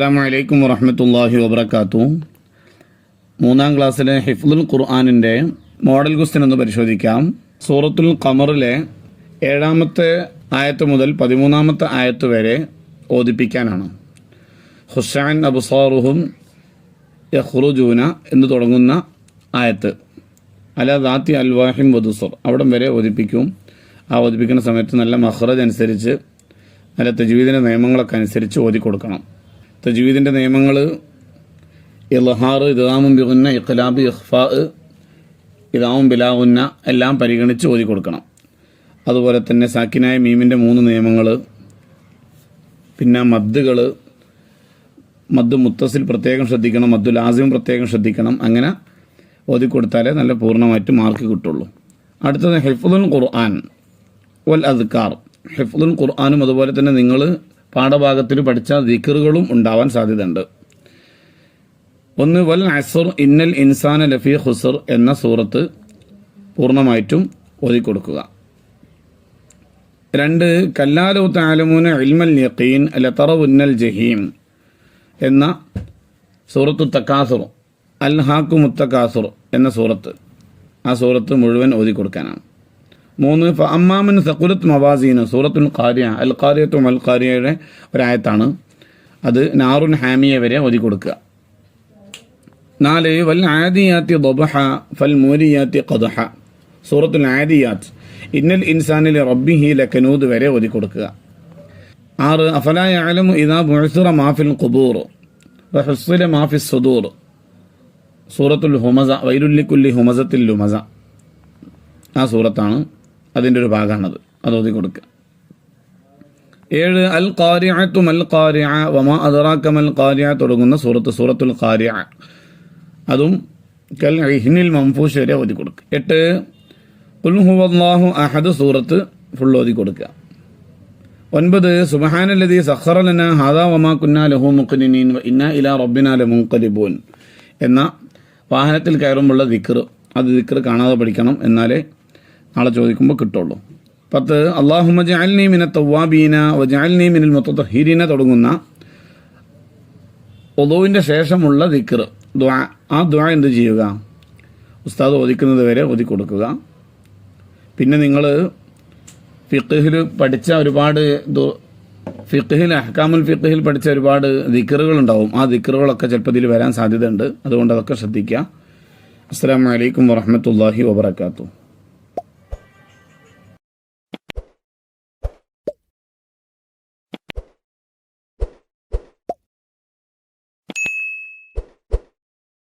അസ്സാം വലൈക്കും വറഹമത്തല്ലാഹി വബർക്കാത്തു മൂന്നാം ക്ലാസ്സിലെ ഹിഫ്ലുൽ ഖുർആാനിന്റെ മോഡൽ ക്വസ്റ്റ്യൻ ഒന്ന് പരിശോധിക്കാം. സൂറത്തുൽ ഖമറിലെ ഏഴാമത്തെ ആയത്ത് മുതൽ പതിമൂന്നാമത്തെ ആയത്ത് വരെ ഓദിപ്പിക്കാനാണ് ഹുസാൻ അബുസാറുഹും യഹ്റുജൂന എന്ന് തുടങ്ങുന്ന ആയത്ത്. അല ദാത്തി അൽവാഹിം വധുസർ അവിടം വരെ ഓദിപ്പിക്കും ആ ഓദിപ്പിക്കുന്ന സമയത്ത് നല്ല മഹ്റജ് അനുസരിച്ച് നല്ല തജ്വീദിന്റെ നിയമങ്ങളൊക്കെ അനുസരിച്ച് ഓതി കൊടുക്കണം തജ്വീദിന്റെ നിയമങ്ങൾ ഇൽഹാർ ഇതാമും ബിഗുന്ന ഇഖ്ലാബ് ഇഖ്ഫാ ഇതാമും ബിലാവുന്ന എല്ലാം പരിഗണിച്ച് ഓതി കൊടുക്കണം. അതുപോലെ തന്നെ സാക്കിനായ മീമിന്റെ മൂന്ന് നിയമങ്ങൾ പിന്നെ മദ്ദുകൾ മദ് മുത്തസിൽ പ്രത്യേകം ശ്രദ്ധിക്കണം മദ്ദു ലാസിം പ്രത്യേകം ശ്രദ്ധിക്കണം. അങ്ങനെ ഓതി കൊടുത്താലേ നല്ല പൂർണമായിട്ട് മാർക്ക് കിട്ടുള്ളൂ. അടുത്തത് ഹെഫുദുൽ ഖുർആൻ വൽ അസ്കാർ ഹെഫുദുൽ ഖുർആാനും അതുപോലെ തന്നെ നിങ്ങൾ പാഠഭാഗത്തിൽ പഠിച്ച ദിക്കറുകളും ഉണ്ടാവാൻ സാധ്യതയുണ്ട്. ഒന്ന് വൽ അസർ ഇന്നൽ ഇൻസാന ലഫി ഹുസർ എന്ന സൂറത്ത് പൂർണമായിട്ടും ഓതിക്കൊടുക്കുക. രണ്ട് കല്ലാലു താലമൂന ഇൽമൽ യഖീൻ ഉന്നൽ ജഹീം എന്ന സൂറത്തു തക്കാസുർ അൽ ഹാക്കു മുത്തക്കാസുർ എന്ന സൂറത്ത്. ആ സൂറത്ത് മുഴുവൻ ഓതി കൊടുക്കാനാണ് മൂന്ന് ഫ അമ്മാമൻ സക്കുലത്ത് മവാസീന് സൂറത്തുൽ ഖാരിയ അൽ ഖാരിയത്തും അൽ ഖാരിയയുടെ ഒരായത്താണ്. അത് നാറുൻ ഹാമിയ വരെ ഓതി കൊടുക്കുക. നാല് വൽ ആദിയാത്തി ദബഹ ഫൽ മൂരിയാത്തി കദഹ സൂറത്തുൽ ആദിയാത്ത്. ഇന്നൽ ഇൻസാനിൽ റബ്ബിഹി ലക്കനൂദ് വരെ ഓതി കൊടുക്കുക. ആറ് അഫല യഅലമു ഇദാ മുഴസുറ മാഫിൽ ഖുബൂർ വഹുസ്സില മാഫി സുദൂർ. സൂറത്തുൽ ഹുമസ വൈരുല്ലിക്കുല്ലി ഹുമസത്തിൽ ലുമസ. ആ സൂറത്താണ്. അതിന്റെ ഒരു ഭാഗമാണത്. അത് ഓതി കൊടുക്കുക ഏഴ് അൽ ഖാരിഅത്തു മൽ വമാ അദറാക മൽ ഖാരിഅ തുടങ്ങുന്ന സൂറത്ത് സൂറത്തുൽ ഖാരിഅ. അതും കൽ ഇഹ്നിൽ മംഫൂഷ് വരെ ഓതി കൊടുക്കുക എട്ട് ഉൽ ഹുവല്ലാഹു അഹദ് സൂറത്ത് ഫുൾ ഓതി കൊടുക്കുക. ഒൻപത് സുബഹാനല്ലതി സഹറലന ഹാദാ വമാ കുന്നാ ലഹു മുഖ്നിനീൻ ഇന്ന ഇല റബ്ബിനാ ലമുൻഖലിബൂൻ. എന്ന വാഹനത്തിൽ കയറുമ്പോഴുള്ള ദിക്ർ അത് ദിക്ർ കാണാതെ പഠിക്കണം. എന്നാലേ ചോദിക്കുമ്പോൾ കിട്ടുള്ളൂ. പത്ത് അള്ളാഹുമ ജഅൽനി മിന തവ്വാബീന വ ജഅൽനി മിനൽ മുത്തഹിരീന തുടങ്ങുന്ന ഒതുവിന്റെ ശേഷമുള്ള ദിക്കർ ദ്വാ ആ ദ്വാ എന്ത് ചെയ്യുക? ഉസ്താദ് ഒതിക്കുന്നത് വരെ ഒതി കൊടുക്കുക. പിന്നെ നിങ്ങൾ ഫിഖിൽ പഠിച്ച ഒരുപാട് ഫിഖിൽ അഹ്കാമുൽ ഫിഖിൽ പഠിച്ച ഒരുപാട് ദിക്കറുകൾ ഉണ്ടാവും ആ ദിക്കറുകളൊക്കെ ചിലപ്പോൾ ഇതിൽ വരാൻ സാധ്യതയുണ്ട്. അതുകൊണ്ട് അതൊക്കെ ശ്രദ്ധിക്കുക. അസ്സാം വലൈക്കും വാഹമത്തല്ലാഹി വാബർക്കാത്തു